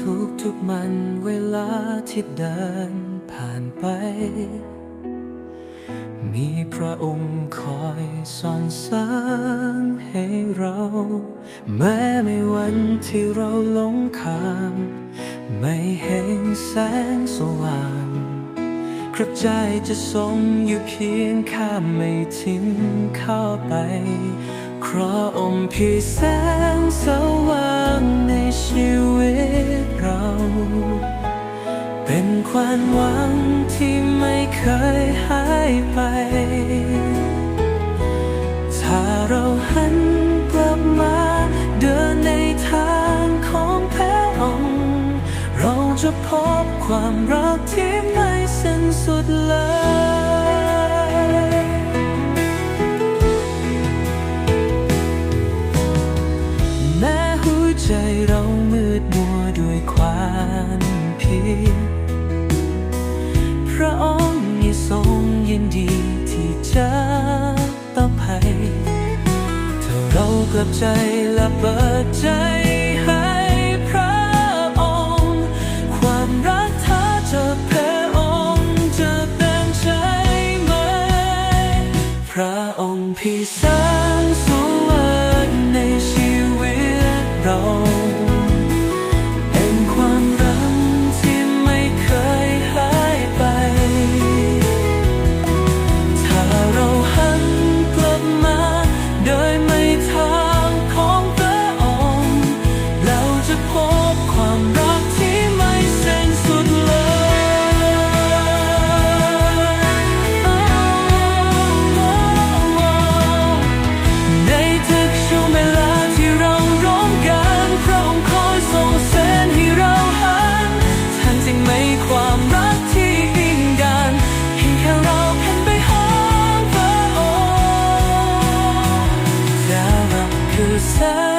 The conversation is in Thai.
ทุกทุกมันเวลาที่เดินผ่านไป มีพระองค์คอยสองแสงให้เรา แม้ในวันที่เราหลงทางไม่เห็นแสงสว่างพระใจจะทรงอยู่เพียงข้ามไม่ทิ้งเข้าไปเพราะองค์พี่แสงสว่างใน ชีวิตเรา เป็นความหวังที่ไม่เคยหายไป ถ้าเราหันกลับมาเดินในทางของพระองค์ เราจะพบความรักที่ไม่สิ้นสุดเลย จะต้องให้เธอเรากลับใจและเปิดใจให้พระองค์ ความรักเธอจะแพ้องค์จะเต็มใจไหม พระองค์พี่สร้าง yourself.